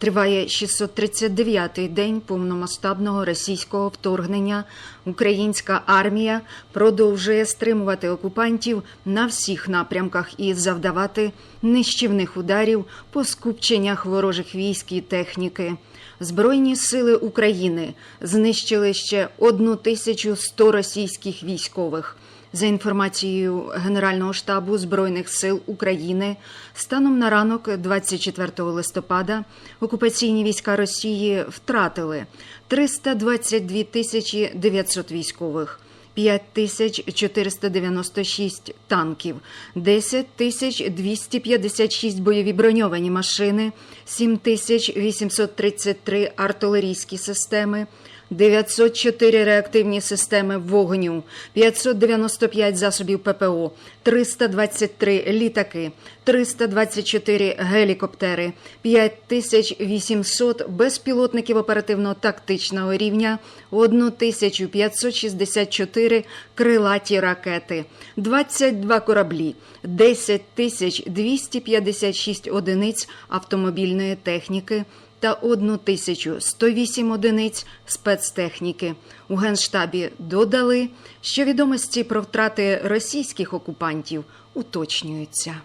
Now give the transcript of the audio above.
Триває 639-й день повномасштабного російського вторгнення. Українська армія продовжує стримувати окупантів на всіх напрямках і завдавати нищівних ударів по скупченнях ворожих військ і техніки. Збройні сили України знищили ще 1100 російських військових. За інформацією Генерального штабу Збройних сил України, станом на ранок 24 листопада окупаційні війська Росії втратили 322 тисячі 900 військових. 5496 танків, 10 тисяч 256 бойові броньовані машини, 7833 артилерійські системи, 904 реактивні системи вогню, 595 засобів ППО, 323 літаки, 324 гелікоптери, 5800 безпілотників оперативно-тактичного рівня, 1564 крилаті ракети, 22 кораблі, 10 256 одиниць автомобільної техніки, та 1108 одиниць спецтехніки. У Генштабі додали, що відомості про втрати російських окупантів уточнюються.